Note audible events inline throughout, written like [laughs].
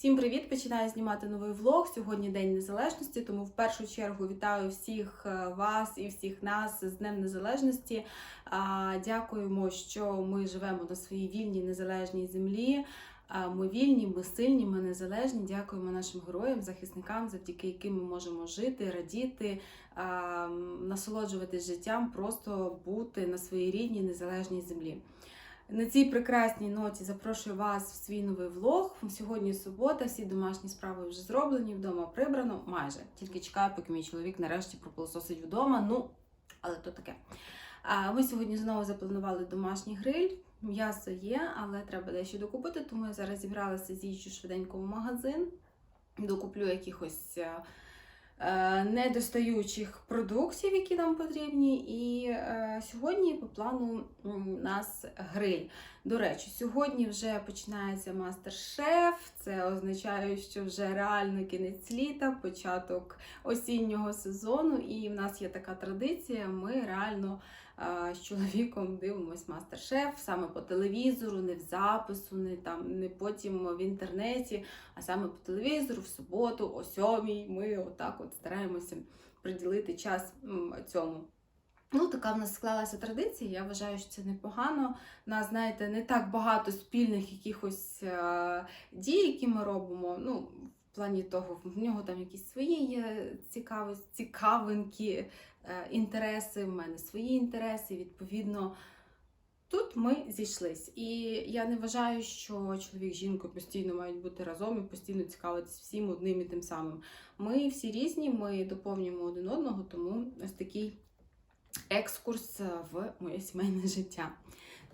Всім привіт! Починаю знімати новий влог. Сьогодні День Незалежності, тому в першу чергу вітаю всіх е, вас і всіх нас з Днем Незалежності. Дякуємо, що ми живемо на своїй вільній незалежній землі. Ми вільні, ми сильні, ми незалежні. Дякуємо нашим героям, захисникам, завдяки яким ми можемо жити, радіти, насолоджуватись життям, просто бути на своїй рідній незалежній землі. На цій прекрасній ноті запрошую вас в свій новий влог. Сьогодні субота, всі домашні справи вже зроблені, вдома прибрано, майже. Тільки чекаю, поки мій чоловік нарешті пропилососить вдома. Ну, але то таке. А ми сьогодні знову запланували домашній гриль. М'ясо є, але треба дещо докупити, тому я зараз зібралася, з'їжджу швиденько в магазин, докуплю якихось е, недостаючих продуктів, які нам потрібні. І е, сьогодні по плану у нас гриль. До речі, сьогодні вже починається мастер-шеф. Це означає, що вже реально кінець літа, початок осіннього сезону. І в нас є така традиція. Ми реально е, з чоловіком дивимось мастер-шеф саме по телевізору, не в запису, не там не потім в інтернеті, а саме по телевізору в суботу, о сьомій. Ми отак от стараємося приділити час цьому. Ну, така в нас склалася традиція. Я вважаю, що це непогано. Нас, знаєте, не так багато спільних якихось е, дій, які ми робимо. Ну, в плані того, в нього там якісь свої є цікаві, цікавинки, е, інтереси, в мене свої інтереси. Відповідно, тут ми зійшлись. І я не вважаю, що чоловік з жінкою постійно мають бути разом і постійно цікавитись всім одним і тим самим. Ми всі різні, ми доповнюємо один одного, тому ось такий екскурс в моє сімейне життя.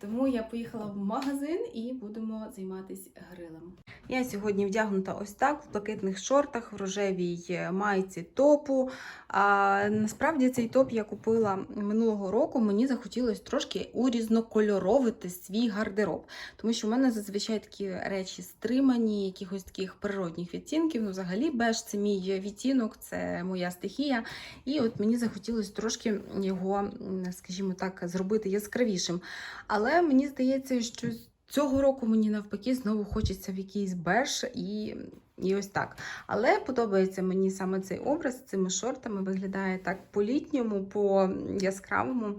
Тому я поїхала в магазин і будемо займатися грилем. Я сьогодні вдягнута ось так, в блакитних шортах, в рожевій майці топу. А, насправді цей топ я купила минулого року. Мені захотілося трошки урізнокольоровити свій гардероб. Тому що в мене зазвичай такі речі стримані, якихось таких природних відтінків. Ну, взагалі, беж це мій відтінок, це моя стихія. І от мені захотілося трошки його, скажімо так, зробити яскравішим. Але мені здається, що цього року мені навпаки знову хочеться в якийсь беж і, і ось так. Але подобається мені саме цей образ з цими шортами. Виглядає так по-літньому, по-яскравому.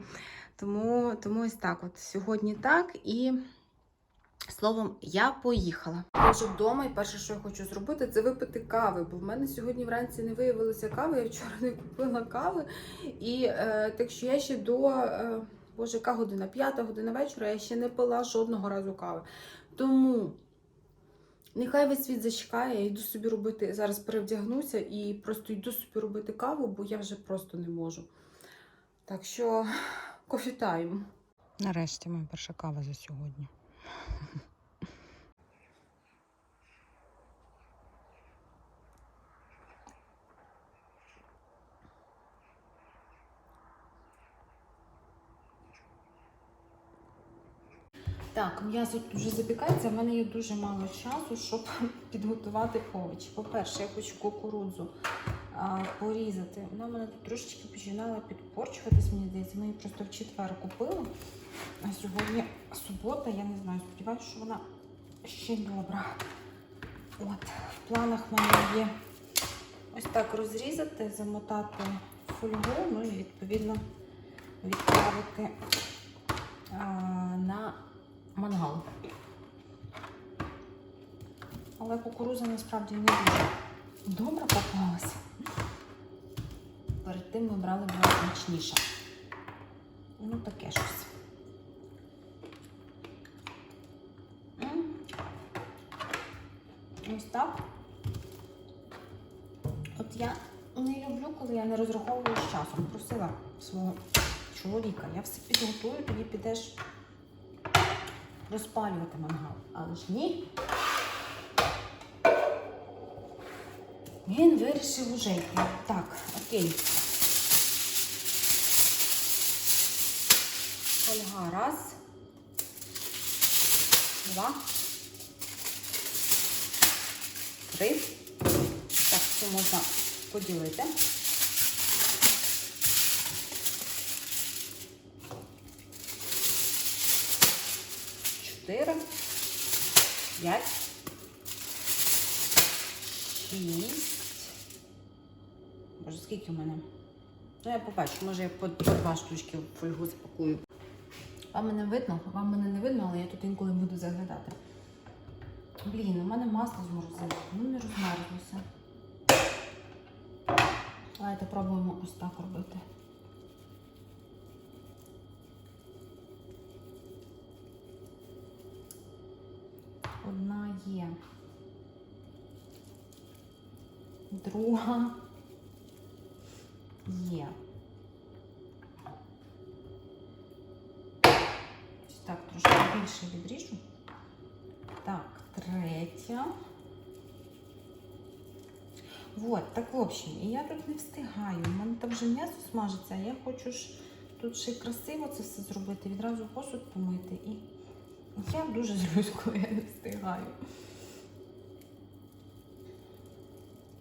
Тому, тому ось так. От сьогодні так і. Словом, я поїхала. Я вже вдома, і перше, що я хочу зробити, це випити кави. Бо в мене сьогодні вранці не виявилося кави. Я вчора не купила кави. І е, так що я ще до е, боже, яка година? П'ята година вечора, я ще не пила жодного разу кави. Тому нехай весь світ зачекає, я йду собі робити. Зараз перевдягнуся і просто йду собі робити каву, бо я вже просто не можу. Так що [sighs] кофітаємо. Нарешті моя перша кава за сьогодні. [laughs] Так, м'ясо вже запікається. В мене є дуже мало часу, щоб [laughs] підготувати овочі. По-перше, я хочу кукурудзу а, порізати. Вона в мене тут трошечки починала підпорчуватись, мені здається. Ми її просто в четвер купили. А сьогодні субота, я не знаю, сподіваюся, що вона ще добра. От, в планах в мене є ось так розрізати, замотати фольгу, ну і відповідно відправити а, на мангал. Але кукуруза насправді не дуже добре попалася. Перед тим ми брали була смачніша. Ну, таке щось. Ось так. От я не люблю, коли я не розраховую з часом. Просила свого чоловіка. Я все підготую, тоді підеш розпалювати мангал. Але ж ні. Він вирішив уже йти. Так, окей. Фольга раз. Два. Три. Так, це можна поділити. Чотири. П'ять. шість. Боже, скільки в мене? Ну, я побачу, може я по два штучки в фольгу запакую. Вам мене видно? Вам мене не видно, але я тут інколи буду заглядати. Блін, у мене масло зморозило. Ну не розмерзлося. Давайте пробуємо ось так робити. Одна Друга є. Так трошки більше відріжу. Так, третя. Вот, так в общем, і я тут не встигаю. У мене там вже м'ясо смажиться, а я хочу ж тут ще красиво це все зробити, відразу посуд помити. І я дуже [laughs] злюсь, коли я не встигаю.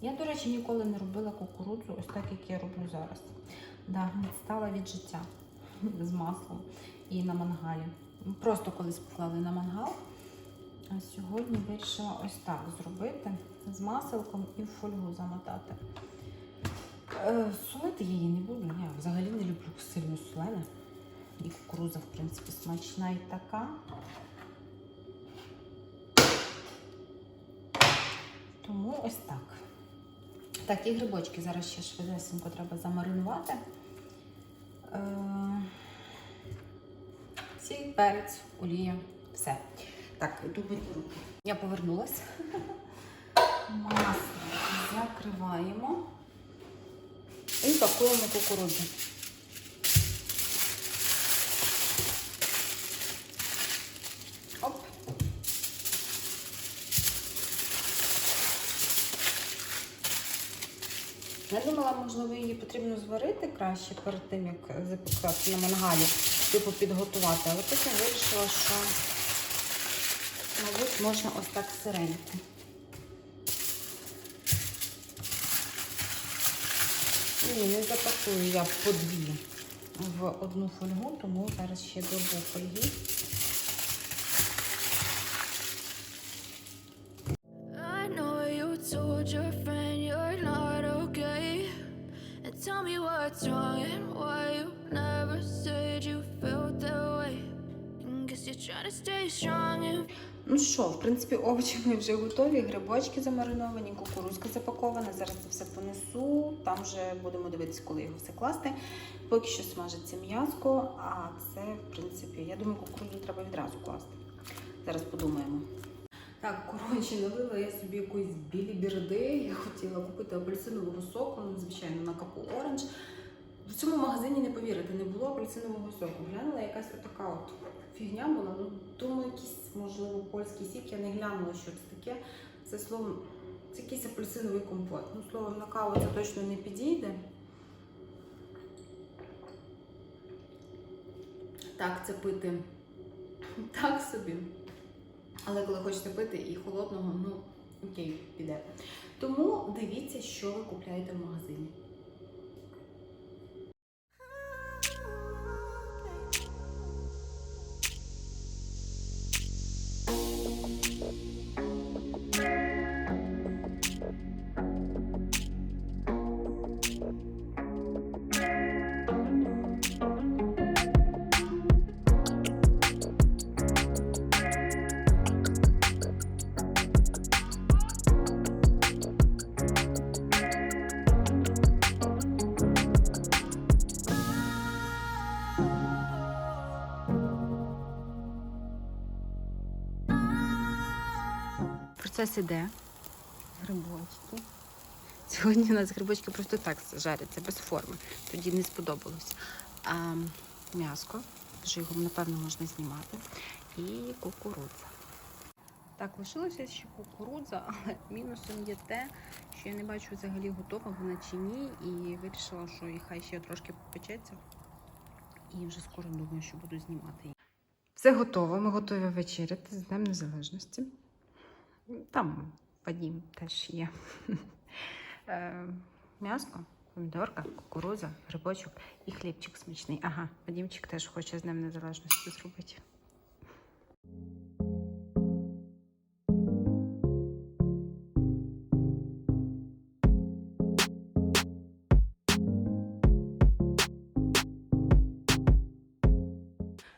Я, до речі, ніколи не робила кукурудзу ось так, як я роблю зараз. Да, відстала від життя з маслом і на мангалі. Просто колись поклали на мангал. А сьогодні вирішила ось так зробити з маселком і в фольгу замотати. Е, солити я її не буду. Я взагалі не люблю сильно солене. І кукуруза, в принципі, смачна і така. Тому ось так. Так, і грибочки зараз ще швидесенько треба замаринувати. Е, Сіль, перець, олія, все. Так, йду мити руки. Я повернулася. Масло закриваємо і пакуємо кукурудзу. Я думала, можливо, її потрібно зварити краще перед тим, як запікати на мангалі, типу підготувати, але потім вирішила, що, мабуть, можна ось так сиренько. Ні, не запакую я по дві в одну фольгу, тому зараз ще дорву фольги. What's wrong and why you never said you felt that way. Guess you're trying to stay strong and Ну що, в принципі, овочі ми вже готові, грибочки замариновані, кукурузка запакована. Зараз це все понесу. Там вже будемо дивитися, коли його все класти. Поки що смажиться м'язко, а це, в принципі, я думаю, кукурудзу треба відразу класти. Зараз подумаємо. Так, коротше, налила я собі якоїсь білі бірди. Я хотіла купити апельсинового соку, ну, звичайно, на капу оранж. В цьому магазині не повірите, не було апельсинового соку. Глянула якась отака от фігня була. Ну, думаю, якийсь, можливо, польський сік. Я не глянула, що це таке. Це словом, це якийсь апельсиновий компот. Ну, словом, на каву це точно не підійде. Так, це пити [laughs] так собі. Але коли хочете пити і холодного, ну окей, піде. Тому дивіться, що ви купляєте в магазині. Процес іде. Грибочки. Сьогодні у нас грибочки просто так жаряться, без форми. Тоді не сподобалось. А, м'яско, вже його, напевно, можна знімати. І кукурудза. Так, лишилося ще кукурудза, але мінусом є те, що я не бачу взагалі готова вона чи ні. І вирішила, що і хай ще трошки попечеться. І вже скоро думаю, що буду знімати її. Все готово. Ми готові вечеряти з Днем Незалежності. Там Вадім теж є. [laughs] М'ясо, помідорка, кукуруза, грибочок і хлібчик смачний. Ага, Вадімчик теж хоче з ним Незалежності зробити.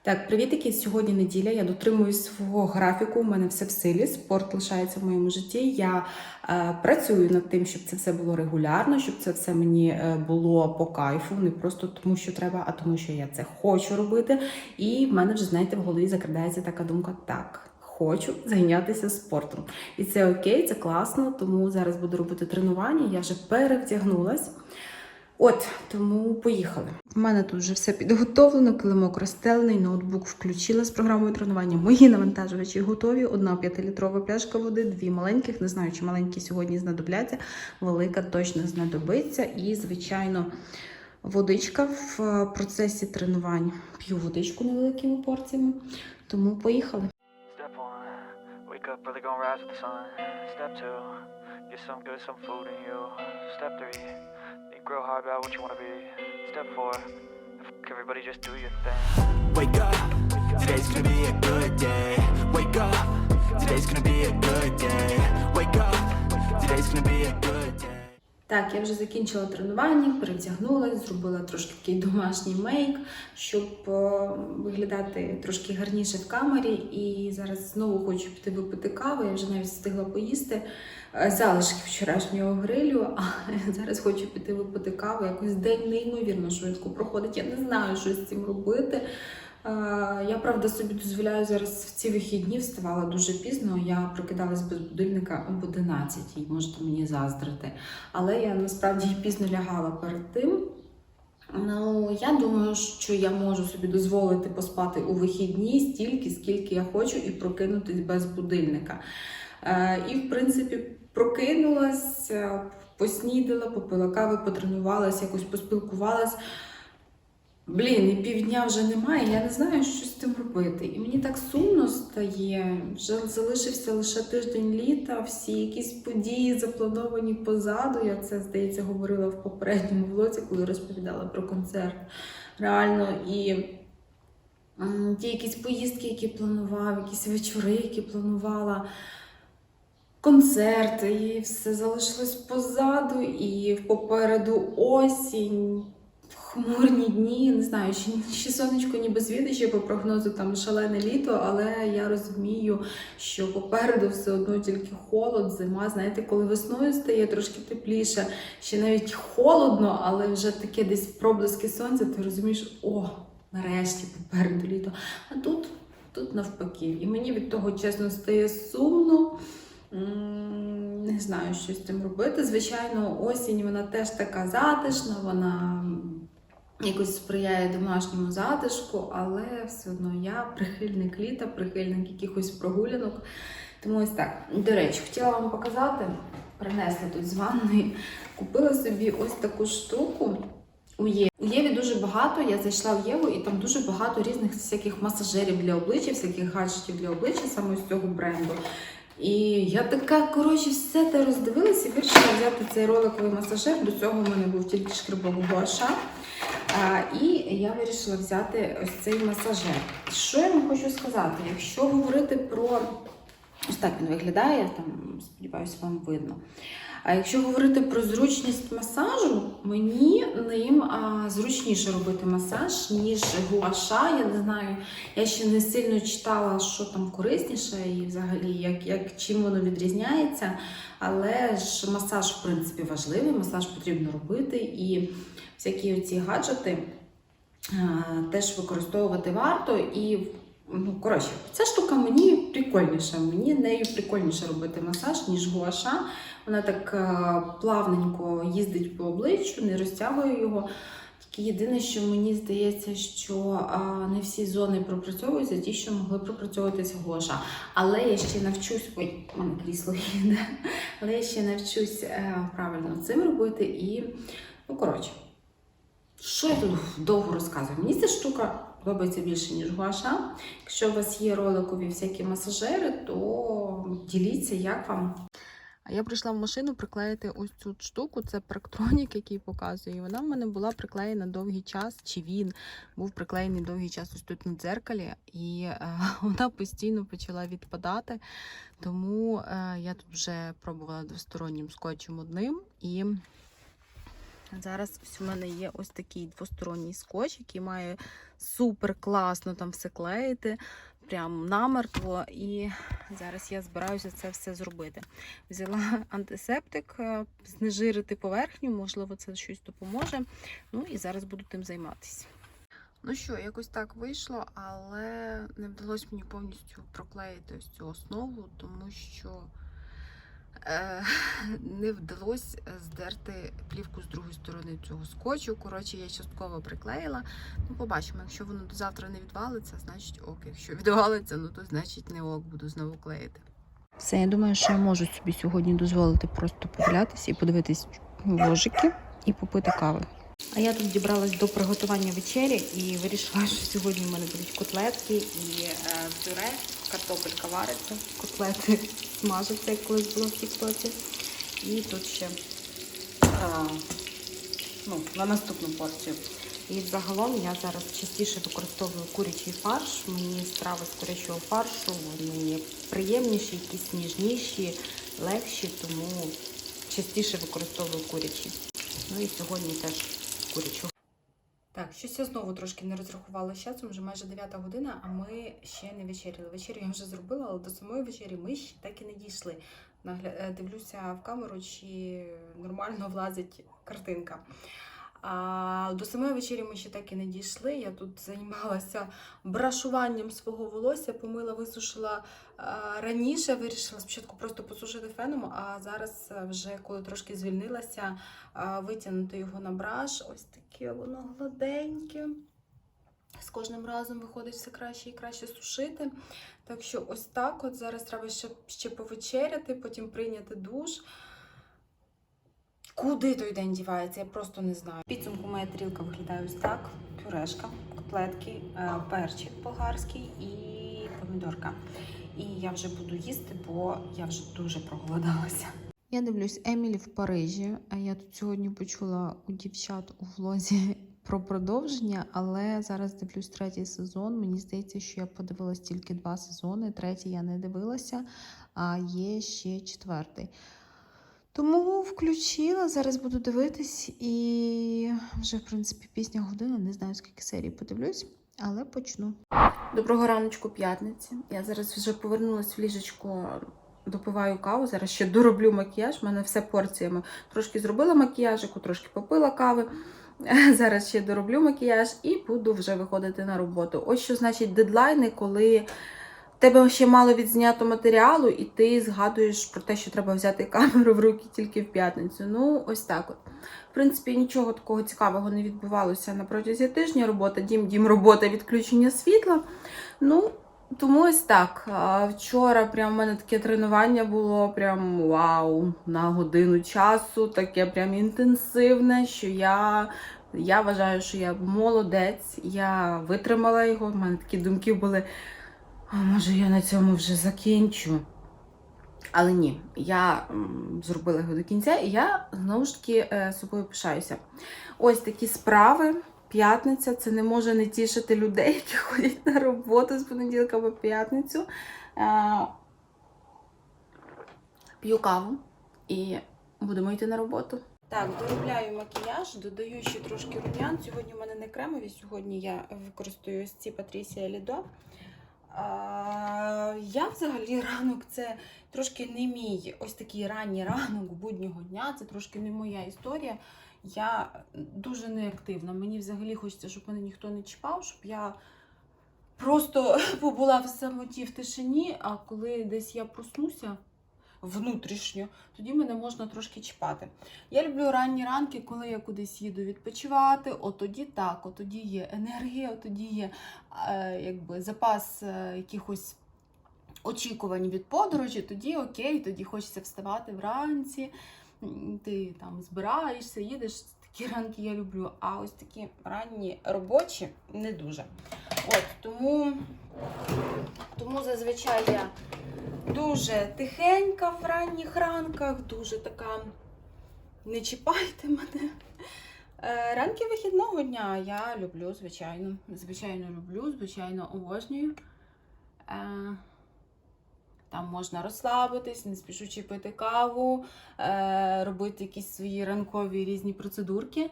Так, привітики. Сьогодні неділя. Я дотримуюсь свого графіку. У мене все в силі. Спорт лишається в моєму житті. Я е, працюю над тим, щоб це все було регулярно, щоб це все мені е, було по кайфу, не просто тому, що треба, а тому, що я це хочу робити. І в мене вже, знаєте, в голові закрадається така думка: так. Хочу зайнятися спортом. І це окей, це класно, тому зараз буду робити тренування. Я вже перевдягнулась. От, тому поїхали. У мене тут вже все підготовлено, килимок розстелений, ноутбук включила з програмою тренування. Мої навантажувачі готові. Одна п'ятилітрова пляшка води, дві маленьких. Не знаю, чи маленькі сьогодні знадобляться, велика точно знадобиться. І, звичайно, водичка в е, процесі тренувань. П'ю водичку невеликими порціями, тому поїхали. Step 1. You. Real hard about what you wanna be. Step four, f- everybody just do your thing. Wake up, today's gonna be a good day. Wake up, today's gonna be a good day. Wake up, today's gonna be a good day. Так, я вже закінчила тренування, перевдягнулася, зробила трошки такий домашній мейк, щоб е, виглядати трошки гарніше в камері. І зараз знову хочу піти випити каву. Я вже навіть встигла поїсти е, залишки вчорашнього грилю. А [laughs] зараз хочу піти випити каву. Якось день неймовірно швидко проходить. Я не знаю, що з цим робити. Е, Я правда собі дозволяю зараз в ці вихідні вставала дуже пізно. Я прокидалась без будильника об 11, можете мені заздрити. Але я насправді пізно лягала перед тим. Ну, я думаю, що я можу собі дозволити поспати у вихідні стільки, скільки я хочу, і прокинутись без будильника. Е, і, в принципі, прокинулась, е, поснідала, попила кави, потренувалась, якось поспілкувалась. Блін, і півдня вже немає, я не знаю, що з тим робити. І мені так сумно стає. Вже залишився лише тиждень літа, всі якісь події заплановані позаду. Я це, здається, говорила в попередньому влоці, коли розповідала про концерт. Реально, і ті якісь поїздки, які планував, якісь вечори, які планувала. Концерти, і все залишилось позаду, і попереду осінь, хмурні дні. Не знаю, ще, ще сонечко ніби світить, по прогнозу там шалене літо, але я розумію, що попереду все одно тільки холод, зима. Знаєте, коли весною стає трошки тепліше, ще навіть холодно, але вже таке десь проблиски сонця, ти розумієш, о, нарешті попереду літо. А тут, тут навпаки. І мені від того чесно стає сумно. Не знаю, що з цим робити. Звичайно, осінь вона теж така затишна, вона якось сприяє домашньому затишку, але все одно я прихильник літа, прихильник якихось прогулянок. Тому ось так. До речі, хотіла вам показати, принесла тут з ванної, купила собі ось таку штуку. У Єві. У Єві дуже багато. Я зайшла в Єву, і там дуже багато різних всяких масажерів для обличчя, всяких гаджетів для обличчя саме з цього бренду. І я така, коротше, все те роздивилася і вирішила взяти цей роликовий масажер. До цього в мене був тільки шкребовий гуаша. І я вирішила взяти ось цей масажер. Що я вам хочу сказати? Якщо говорити про. Ось так він виглядає, там, сподіваюся, вам видно. А якщо говорити про зручність масажу, мені ним а, зручніше робити масаж, ніж гуаша. Я не знаю, я ще не сильно читала, що там корисніше і взагалі як, як чим воно відрізняється. Але ж масаж, в принципі, важливий, масаж потрібно робити, і всякі оці гаджети теж використовувати варто. І ну, коротше, ця штука мені прикольніша. Мені нею прикольніше робити масаж, ніж гуаша. Вона так е, плавненько їздить по обличчю, не розтягує його. Єдине, що мені здається, що а, не всі зони пропрацьовуються, ті, що могли пропрацьовуватися гуаша. Але я ще навчусь, ой, у мене крісло їде, але я ще навчусь е, правильно цим робити. І, ну, коротше, що я тут довго розказую? Мені ця штука подобається більше, ніж гуаша. Якщо у вас є роликові всякі масажери, то діліться, як вам. Я прийшла в машину приклеїти ось цю штуку. Це практронік, який показує. І вона в мене була приклеєна довгий час, чи він був приклеєний довгий час ось тут на дзеркалі, і е, [laughs] вона постійно почала відпадати. Тому е, я тут вже пробувала двостороннім скотчем одним і Зараз у мене є ось такий двосторонній скотч, який має супер класно там все клеїти, прям намертво. І зараз я збираюся це все зробити. Взяла [laughs] антисептик, е, знежирити поверхню, можливо, це щось допоможе. Ну і зараз буду тим займатися. Ну що, якось так вийшло, але не вдалося мені повністю проклеїти ось цю основу, тому що [laughs] не вдалося здерти плівку з другої сторони цього скотчу. Коротше, я частково приклеїла. Ну, побачимо, якщо воно до завтра не відвалиться, значить ок. Якщо [laughs] відвалиться, ну то значить не ок, буду знову клеїти. Все, я думаю, що я можу собі сьогодні дозволити просто погулятися і подивитись ложики і попити кави. А я тут дібралась до приготування вечері і вирішила, що сьогодні в мене будуть котлетки і е, пюре, картопелька вариться, котлети смажаться, як колись було в тіктоці. І тут ще е, ну, на наступну порцію. І загалом я зараз частіше використовую курячий фарш. Мені страви з курячого фаршу вони приємніші, якісь ніжніші, легші, тому частіше використовую курячий. Ну і сьогодні теж курячого. Так, щось я знову трошки не розрахувала з часом, вже майже 9 година, а ми ще не вечеряли. Вечерю я вже зробила, але до самої вечері ми ще так і не дійшли. Е, Дивлюся в камеру, чи нормально влазить картинка. А до самої вечері ми ще так і не дійшли. Я тут займалася брашуванням свого волосся, помила, висушила раніше. Вирішила спочатку просто посушити феном, а зараз е, вже коли трошки звільнилася, витягнути його на браш. Ось таке воно гладеньке. З кожним разом виходить все краще і краще сушити. Так що ось так от зараз треба ще, ще повечеряти, потім прийняти душ. Куди той день дівається, я просто не знаю. Підсумку моя тарілка виглядає ось так: пюрешка, котлетки, е, перчик болгарський і помідорка. І я вже буду їсти, бо я вже дуже проголодалася. Я дивлюсь Емілі в Парижі. А я тут сьогодні почула у дівчат у влозі [laughs] про продовження, але зараз дивлюсь третій сезон. Мені здається, що я подивилась тільки два сезони. Третій я не дивилася, а є ще четвертий. Тому включила, зараз буду дивитись, і вже, в принципі, пізня година, не знаю, скільки серій подивлюсь, але почну. Доброго раночку, п'ятниці. Я зараз вже повернулася в ліжечко, допиваю каву. Зараз ще дороблю макіяж. У мене все порціями. Трошки зробила макіяжику, трошки попила кави. [laughs] Зараз ще дороблю макіяж і буду вже виходити на роботу. Ось що значить дедлайни, коли в тебе ще мало відзнято матеріалу, і ти згадуєш про те, що треба взяти камеру в руки тільки в п'ятницю. Ну, ось так от. В принципі, нічого такого цікавого не відбувалося на протязі тижня. Робота, дім, дім, робота, відключення світла. Ну, тому ось так. Вчора прям в мене таке тренування було прям вау, на годину часу, таке прям інтенсивне, що я. Я вважаю, що я молодець, я витримала його. У мене такі думки були. А може я на цьому вже закінчу. Але ні, я зробила його до кінця, і я знову ж таки е, собою пишаюся. Ось такі справи. П'ятниця це не може не тішити людей, [laughs] які ходять на роботу з понеділка по п'ятницю. Е, П'ю каву і будемо йти на роботу. Так, доробляю макіяж, додаю ще трошки рум'ян. Сьогодні в мене не кремові, сьогодні я використовую ось ці Патрісія Лідо. Я взагалі ранок це трошки не мій ось такий ранній ранок буднього дня, це трошки не моя історія. Я дуже неактивна. Мені взагалі хочеться, щоб мене ніхто не чіпав, щоб я просто [laughs] побула в самоті в тишині, а коли десь я проснуся внутрішньо, тоді мене можна трошки чіпати. Я люблю ранні ранки, коли я кудись їду відпочивати, от тоді так, от тоді є енергія, от тоді є е, якби, запас е, якихось очікувань від подорожі, тоді окей, тоді хочеться вставати вранці, ти там збираєшся, їдеш. Такі ранки я люблю, а ось такі ранні робочі не дуже. От, тому, тому зазвичай я дуже тихенька в ранніх ранках, дуже така не чіпайте мене. Е, Ранки вихідного дня я люблю, звичайно. Звичайно, люблю, звичайно, обожнюю. Е, Там можна розслабитись, не спішучи пити каву, е, робити якісь свої ранкові різні процедурки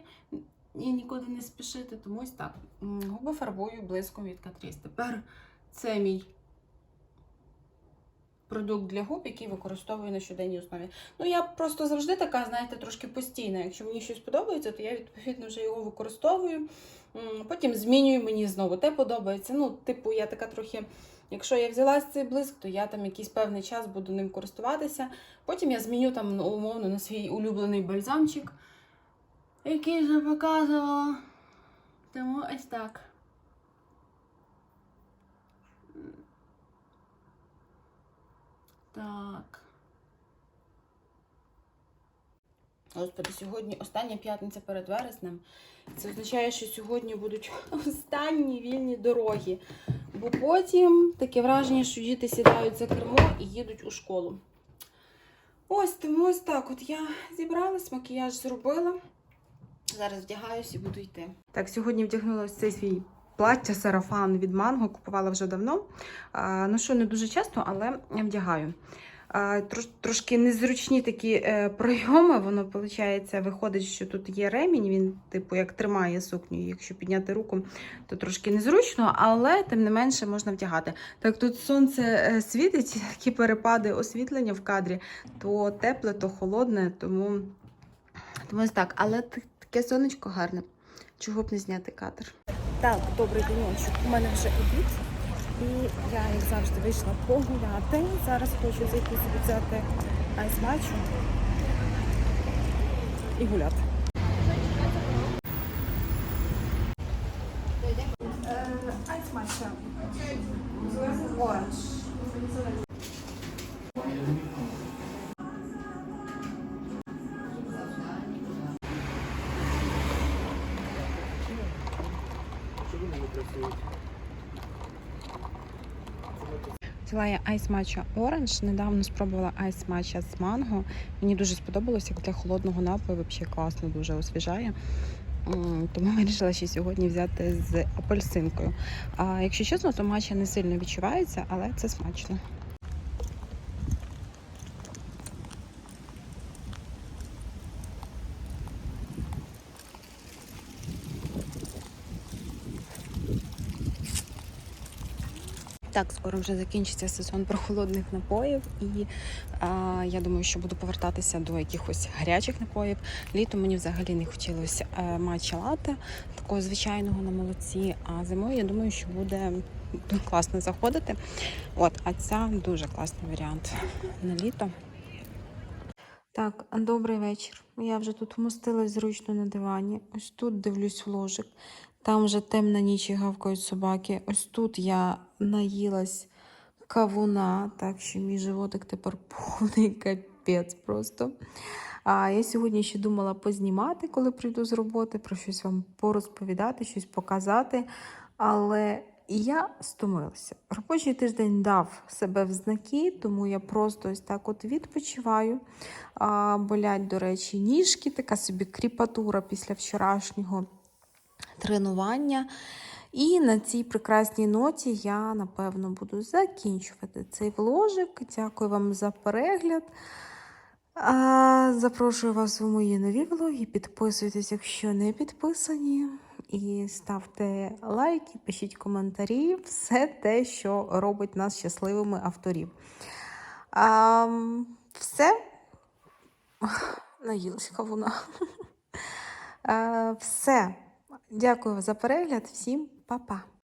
і нікуди не спішити. Тому ось так. Губи фарбую блиском від Catrice. Тепер це мій продукт для губ, який використовую на щоденній основі. Ну, я просто завжди така, знаєте, трошки постійна. Якщо мені щось подобається, то я відповідно вже його використовую. Потім змінюю, мені знову те подобається. Ну, типу, я така трохи. Якщо я взяла цей блиск, то я там якийсь певний час буду ним користуватися. Потім я зміню там ну, умовно на свій улюблений бальзамчик, який вже показувала. Тому ось так. Так. Господи, сьогодні остання п'ятниця перед вереснем. Це означає, що сьогодні будуть [laughs] останні вільні дороги. Бо потім таке враження, що діти сідають за кермо і їдуть у школу. Ось тому ось так. От я зібралась, макіяж зробила. Зараз вдягаюсь і буду йти. Так, сьогодні вдягнула ось цей свій плаття сарафан від манго. Купувала вже давно. Ну що, не дуже часто, але вдягаю. Трошки незручні такі е, пройоми. Воно виходить, виходить, що тут є ремінь. Він, типу, як тримає сукню. Якщо підняти руку, то трошки незручно, але тим не менше можна вдягати. Так тут сонце е, світить, [laughs] такі перепади освітлення в кадрі, то тепле, то холодне, тому, тому ось так. Але таке сонечко гарне. Чого б не зняти кадр? Так, добрий денечок. У мене вже обід. І я, як завжди, вийшла погуляти. Зараз хочу зайти собі взяти айсмачу і гуляти. Взяла я айс матча оранж. Недавно спробувала айс матча з манго. Мені дуже сподобалося, як для холодного напою взагалі класно, дуже освіжає. Тому вирішила ще сьогодні взяти з апельсинкою. А якщо чесно, то матча не сильно відчувається, але це смачно. Так, скоро вже закінчиться сезон прохолодних напоїв, і а, я думаю, що буду повертатися до якихось гарячих напоїв. Літом мені взагалі не хотілося е, матча лате, такого звичайного на молоці. А зимою я думаю, що буде класно заходити. От, а ця дуже класний варіант на літо. Так, добрий вечір. Я вже тут вмостилась зручно на дивані. Ось тут дивлюсь в ложик. Там вже темна ніч і гавкають собаки. Ось тут я наїлась кавуна, так що мій животик тепер [laughs] повний капець просто. А я сьогодні ще думала познімати, коли прийду з роботи, про щось вам порозповідати, щось показати. Але я стомилася. Робочий тиждень дав себе в знаки, тому я просто ось так от відпочиваю. А, болять, до речі, ніжки, така собі кріпатура після вчорашнього тренування. І на цій прекрасній ноті я, напевно, буду закінчувати цей вложик. Дякую вам за перегляд. Запрошую вас у мої нові влоги. Підписуйтесь, якщо не підписані. І ставте лайки, пишіть коментарі, все те, що робить нас щасливими авторів. А, все. Наїлась кавуна. [laughs] Все. Дякую за перегляд. Всім па-па.